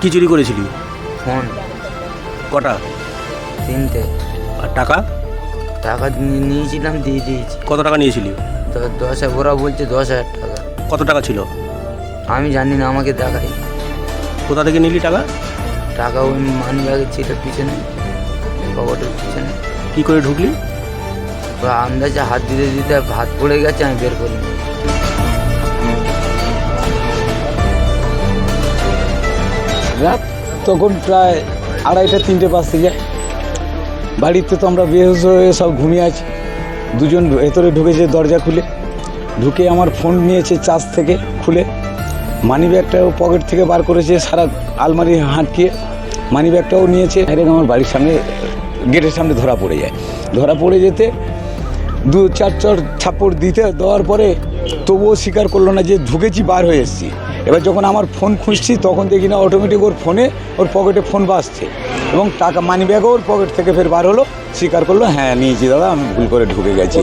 কি চুরি করেছিলি? ফোন। কটা? তিনটে। আর টাকা? টাকা নিয়েছিলাম দিয়ে দিয়েছি। কত টাকা নিয়েছিলি? দ- দশ ওরা বলছে দশ হাজার টাকা। কত টাকা ছিল? আমি জানি না আমাকে দেখাই কোথা থেকে নিলি টাকা? টাকা ওই মানি ব্যাগের ছিল পিছনে পকেটের পিছনে। কি করে ঢুকলি? আন্দাজে হাত দিতে দিতে হাত পড়ে গেছে আমি বের করি রাত, তখন প্রায় আড়াইটা, তিনটে বাজতে যায়। বাড়িতে তো আমরা বেহুশ হয়ে সব ঘুমিয়ে আছি। দুজন ভেতরে ঢুকেছে দরজা খুলে, ঢুকে আমার ফোন নিয়েছে চার্জ থেকে খুলে। মানি ব্যাগটাও পকেট থেকে বার করেছে, সারা আলমারি হাঁটকিয়ে। মানি ব্যাগটাও নিয়েছে আমার বাড়ির সামনে গেটের সামনে ধরা পড়ে যায়। ধরা পড়ে যেতে দু চার চর ছাপড় দিতে দেওয়ার পরে তবুও স্বীকার করল না যে ঢুকেছি, বার হয়ে এসেছি। এবার যখন আমার ফোন খুঁজছি, তখন দেখি না অটোমেটিক ওর ফোনে ওর পকেটে ফোন বাজছে এবং টাকা মানি ব্যাগও ওর পকেট থেকে ফের বার হলো। স্বীকার করল হ্যাঁ নিয়েছি দাদা, আমি ভুল করে ঢুকে গেছি।